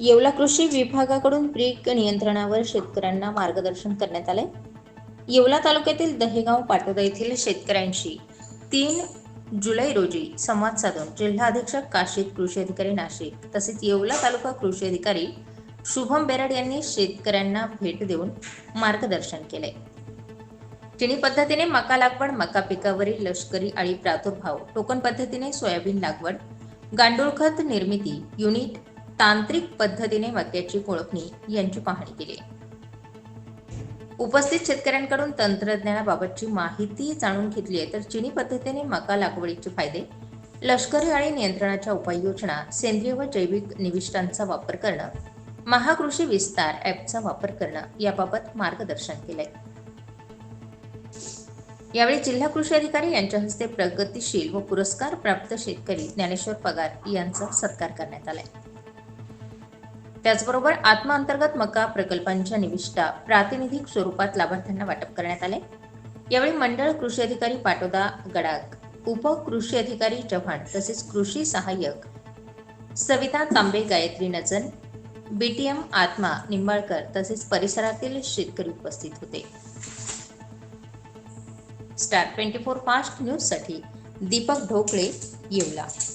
येवला कृषी विभागाकडून पीक नियंत्रणावर शेतकऱ्यांना मार्गदर्शन करण्यात आले येवला तालुक्यातील दहेगाव पाटोदा येथील शेतकऱ्यांशी तीन जुलै रोजी संवाद साधून जिल्हा अधीक्षक काशीद कृषी अधिकारी नाशिक तसेच येवला तालुका कृषी अधिकारी शुभम बेराड यांनी शेतकऱ्यांना भेट देऊन मार्गदर्शन केले चिनी पद्धतीने मका लागवड मका पिकावरील लष्करी आळी प्रादुर्भाव टोकन पद्धतीने सोयाबीन लागवड गांडूळ खत निर्मिती युनिट तांत्रिक पद्धतीने मक्याची कोळपणी यांची पाहणी केली. उपस्थित शेतकऱ्यांकडून तंत्रज्ञानाबाबतची माहिती जाणून घेतली आहे तर चिनी पद्धतीने मका लागवडीचे फायदे लष्करी आणि नियंत्रणाच्या उपाययोजना सेंद्रिय व जैविक निविष्टांचा वापर करणं महाकृषी विस्तार ॲपचा वापर करणं याबाबत मार्गदर्शन केलंय. यावेळी जिल्हा कृषी अधिकारी यांच्या हस्ते प्रगतीशील व पुरस्कार प्राप्त शेतकरी ज्ञानेश्वर पगार यांचा सत्कार करण्यात आलाय. त्याचबरोबर आत्माअंतर्गत मका प्रकल्पांच्या निविष्ठा प्रातिनिधिक स्वरूपात लाभार्थ्यांना वाटप करण्यात आले. यावेळी मंडळ कृषी अधिकारी पाटोदा गडाक उप कृषी अधिकारी चव्हाण तसेच कृषी सहाय्यक सविता तांबे गायत्री नजन बीटीएम आत्मा निंबाळकर तसेच परिसरातील शेतकरी उपस्थित होते. स्टार ट्वेंटी फोर फास्ट न्यूजसाठी दीपक ढोकळे येवला.